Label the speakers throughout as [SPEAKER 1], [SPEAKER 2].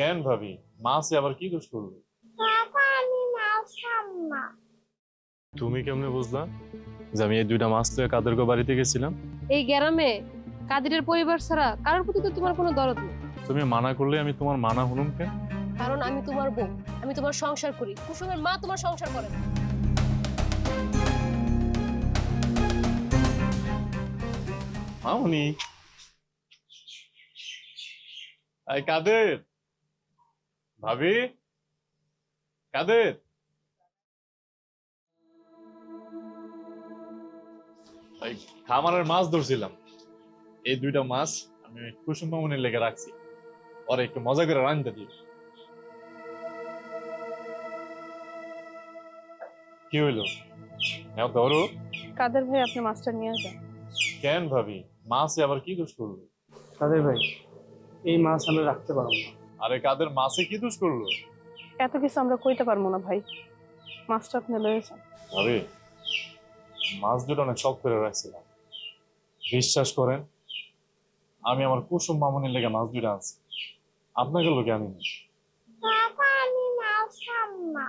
[SPEAKER 1] কেন ভাবি? মাছে আবার কি দোষ করল
[SPEAKER 2] বাবা আমি মাছ খাম না
[SPEAKER 1] তুমি কেমনে বুঝলা যে আমি এই দুইটা মাছ লয়ে কাদের গো বাড়িতে গেছিলাম?
[SPEAKER 3] এই গ্রামে কাদিরের পরিবার ছাড়া কারোর প্রতি তো তোমার কোনো দরদ নেই।
[SPEAKER 1] তুমি মানা করলে আমি তোমার মানা হুনুম কেন?
[SPEAKER 3] কারণ আমি তোমার বউ আমি তোমার সংসার করি। কুসুমের মা তোমার সংসার করে না।
[SPEAKER 1] মামুনি। এই কাদের? ভাবি? কাদের? এই খামারের মাছ ধরছিলাম। এই দুইটা মাছ আমি কুসুম মামুনির লেগে রাখছি। ওরা একটু মজা করে রাখতে দিই কি হইল? হ্যাঁ ধরো।
[SPEAKER 4] কাদের ভাই আপনি মাছটা নিয়ে যান
[SPEAKER 1] কেন ভাবি? মাছে আবার কি দোষ করবে?
[SPEAKER 5] কাদের ভাই এই মাছ আমরা রাখতে পারব না।
[SPEAKER 1] আরে কাদের মাসে কি দোষ করল?
[SPEAKER 4] এত কিছু আমরা কইতে পারব না ভাই। মাছটা আপনি লয়েছে
[SPEAKER 1] আরে মাছ দুটো অনেক শখ করে রাখছিলাম। বিশ্বাস করেন আমি আমার কুসুম মামনির লেগে মাছ দুটো আনছি। আপনাকে লোকে আমি না
[SPEAKER 2] বাবা আমি মাছ খাম না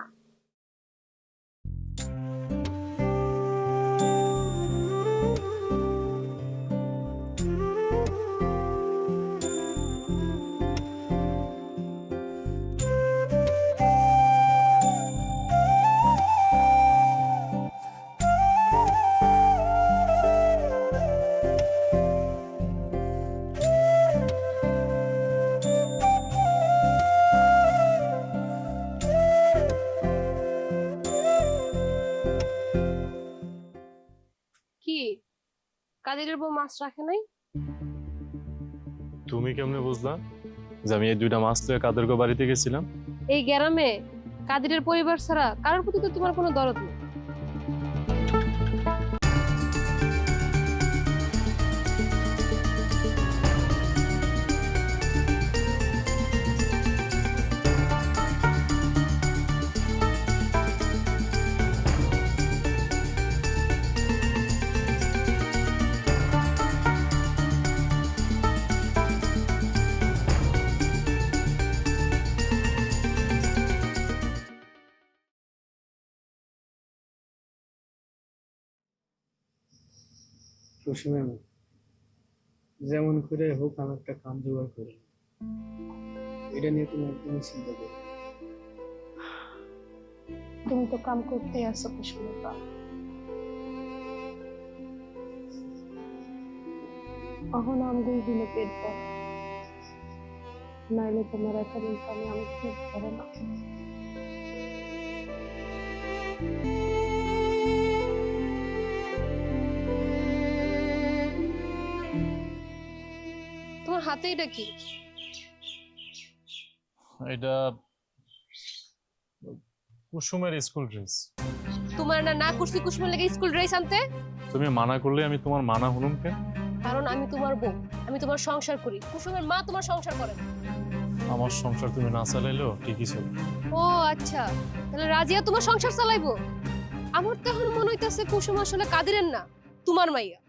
[SPEAKER 3] কাদিরের বউ মাছ রাখে নাই?
[SPEAKER 1] তুমি কেমনে বুঝলা যে আমি এই দুইটা মাছ লয়ে কাদের গো বাড়িতে গেছিলাম?
[SPEAKER 3] এই গ্রামে কাদিরের পরিবার ছাড়া কারোর প্রতি তো তোমার কোনো দরদ নেই।
[SPEAKER 5] যেমন করে হোক আমি একটা কাম জোগাড় করি এটা নিয়ে তুমি একদমই চিন্তা করো
[SPEAKER 4] তুমি তো কাম করতে আসো কুসুমের পা অহন আমগুল দিলে পেট ভর। নাইলে তোমার ইনকামে আমি না।
[SPEAKER 3] তোমার হাতে এটা কি?
[SPEAKER 1] এটা কুসুমের স্কুল ড্রেস।
[SPEAKER 3] তোমার না না করছি কুসুমের লেগে স্কুল ড্রেস আনতে?
[SPEAKER 1] তুমি মানা করলে আমি তোমার মানা হুনুম কেন?
[SPEAKER 3] কারণ আমি তোমার বউ আমি তোমার সংসার করি। কুসুমের মা তোমার সংসার করে না।
[SPEAKER 1] আমার সংসার তুমি না চালাইলেও ঠিকই চলবে।
[SPEAKER 3] ও আচ্ছা। তাহলে রাজিয়া তোমার সংসার চালাইবো? আমার তো এখন মনে হইতাছে কুসুম আসলে কাদিরের না তোমার মাইয়া।